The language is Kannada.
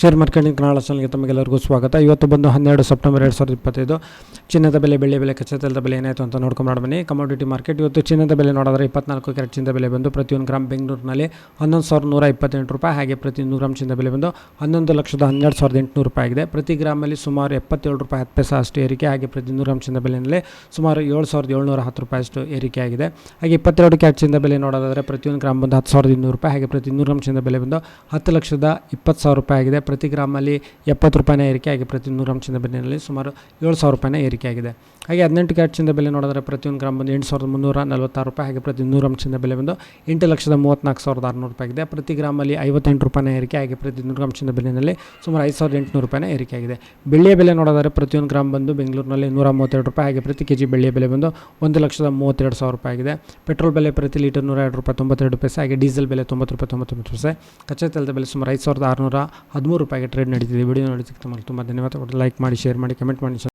ಶೇರ್ ಮಾರ್ಕೆಟಿಂಗ್ ಕನ್ನಡ ಚಾನಲ್ಗೆ ತಮಗೆಲ್ಲರಿಗೂ ಸ್ವಾಗತ. ಇವತ್ತು ಬಂದು ಹನ್ನೆರಡು ಸೆಪ್ಟೆಂಬರ್ ಎರಡು ಸಾವಿರದ ಇಪ್ಪತ್ತೈದು. ಚಿನ್ನದ ಬೆಲೆ ಬೆಳ್ಳಿ ಬೆಲೆ, ಕಚ್ಚಾ ಬೆಲೆ ಏನಾಯಿತು ಅಂತ ನೋಡ್ಕೊಂಡು ಬನ್ನಿ. ಕಮೋಡಿಟಿ ಮಾರ್ಕೆಟ್ ಇವತ್ತು ಚಿನ್ನದ ಬೆಲೆ ನೋಡಿದ್ರೆ ಇಪ್ಪತ್ನಾಲ್ಕು ಕ್ಯಾರೆಟ್ ಚಿನ್ನದ ಬೆಲೆ ಬಂದು ಪ್ರತಿಯೊಂದು ಗ್ರಾಮ್ ಬೆಂಗಳೂರಿನಲ್ಲಿ ಹನ್ನೊಂದು ಸಾವಿರದ ನೂರ ಇಪ್ಪತ್ತೆಂಟು ರೂಪಾಯಿ, ಹಾಗೆ ಪ್ರತಿ ನೂರು ಗ್ರಾಮ್ ಚಿನ್ನದ ಬೆಲೆ ಬಂದು ಹನ್ನೊಂದು ಲಕ್ಷದ ಹನ್ನೆರಡು ಸಾವಿರದ ಎಂಟುನೂರು ರೂಪಾಯಿ ಆಗಿದೆ. ಪ್ರತಿ ಗ್ರಾಮಲ್ಲಿ ಸುಮಾರು ಎಪ್ಪತ್ತೇಳು ರೂಪಾಯಿ ಹತ್ತು ಪೈಸೆ ಅಷ್ಟು ಏರಿಕೆ, ಹಾಗೆ ಪ್ರತಿ ನೂರು ಗ್ರಾಮ್ ಚಿನ್ನದ ಬೆಲೆಯಲ್ಲಿ ಸುಮಾರು ಏಳು ಸಾವಿರದ ಏಳ್ನೂರ ಹತ್ತು ರೂಪಾಯಿ ಅಷ್ಟು ಏರಿಕೆ ಆಗಿದೆ. ಹಾಗೆ ಇಪ್ಪತ್ತೆರಡು ಕ್ಯಾರೆಟ್ ಚಿನ್ನದ ಬೆಲೆ ನೋಡೋದಾದರೆ ಪ್ರತಿಯೊಂದು ಗ್ರಾಮ್ ಬಂದು ಹತ್ತು ಸಾವಿರದ ಇನ್ನೂರು ರೂಪಾಯಿ, ಹಾಗೆ ಪ್ರತಿ ನೂರು ಗ್ರಾಮ್ ಚಿನ್ನದ ಬೆಲೆ ಬಂದು ಹತ್ತು ಲಕ್ಷದ ಇಪ್ಪತ್ತು ಸಾವಿರ ರೂಪಾಯಿ ಆಗಿದೆ. ಪ್ರತಿ ಗ್ರಾಮಲ್ಲಿ ಎಪ್ಪತ್ತು ರೂಪಾಯಿನ ಏರಿಕೆ ಆಗಿ ಪ್ರತಿ ನೂರು ಗ್ರಾಮ್ ಚಿನ್ನದ ಬೆಲೆಯಲ್ಲಿ ಸುಮಾರು ಏಳು ಸಾವಿರ ರೂಪಾಯಿನ ಏರಿಕೆ ಆಗಿದೆ. ಹಾಗೆ ಹದಿನೆಂಟು ಕ್ಯಾಟ್ ಚಿನ್ನದ ಬೆಲೆ ನೋಡಿದ್ರೆ ಪ್ರತಿಯೊಂದು ಗ್ರಾಮ್ ಬಂದು ಎಂಟು ಸಾವಿರದ ಮುನ್ನೂರ ನಲವತ್ತಾರು ರೂಪಾಯಿ ಹಾಗೆ ಪ್ರತಿ ನೂರು ಗ್ರಾಮ್ ಚಿನ್ನದ ಬೆಲೆ ಬಂದು ಎಂಟು ಲಕ್ಷದ ಮೂವತ್ತ್ನಾಲ್ಕು ಸಾವಿರದ ಆರುನೂರು ರೂಪಾಯಿ ಆಗಿದೆ. ಪ್ರತಿ ಗ್ರಾಮಲ್ಲಿ ಐವತ್ತೆಂಟು ರೂಪಾಯಿನ ಏರಿಕೆ ಹಾಗೆ ಪ್ರತಿ ನೂರು ಗ್ರಾಮ್ ಚಿನ್ನದ ಬೆಲೆಯಲ್ಲಿ ಸುಮಾರು ಐದು ಸಾವಿರದ ಎಂಟುನೂರು ರೂಪಾಯಿನ ಏರಿಕೆ ಆಗಿದೆ. ಬೆಳ್ಳಿಯ ಬೆಲೆ ನೋಡೋದಾದ್ರೆ ಪ್ರತಿಯೊಂದು ಗ್ರಾಮ್ ಬಂದು ಬೆಂಗಳೂರಿನಲ್ಲಿ ನೂರ ಮೂವತ್ತೆರಡು ರೂಪಾಯಿ ಹಾಗೆ ಪ್ರತಿ ಕೆ ಜಿ ಬೆಳ್ಳಿಯ ಬೆಲೆ ಬಂದು ಒಂದು ಲಕ್ಷದ ಮೂವತ್ತೆರಡು ಸಾವಿರ ರೂಪಾಯಿ ಆಗಿದೆ. ಪೆಟ್ರೋಲ್ ಬೆಲೆ ಪ್ರತಿ ಲೀಟರ್ ನೂರ ಎರಡು ರೂಪಾಯಿ ತೊಂಬತ್ತೆರಡು ಪೈಸೆ, ಹಾಗೆ ಡೀಸೆಲ್ ಬೆಲೆ ತೊಂಬತ್ತು ರೂಪಾಯಿ ತೊಂಬತ್ತೊಂಬತ್ತು ಪೈಸೆ, ಕಚ್ಚಾ ತೈಲದ ಬೆಲೆ ಸುಮಾರು ಐದು ಸಾವಿರದ ಆರುನೂರ ಹದಿಮೂರು ರೂಪಾಯಿಗೆ ಟ್ರೇಡ್ ನಡೀತಿದೆ ವಿಡಿಯೋ ನೋಡಿ ತಮಗೆ ತುಂಬ ಧನ್ಯವಾದಗಳು. ಲೈಕ್ ಮಾಡಿ ಶೇರ್ ಮಾಡಿ ಕಮೆಂಟ್ ಮಾಡಿ.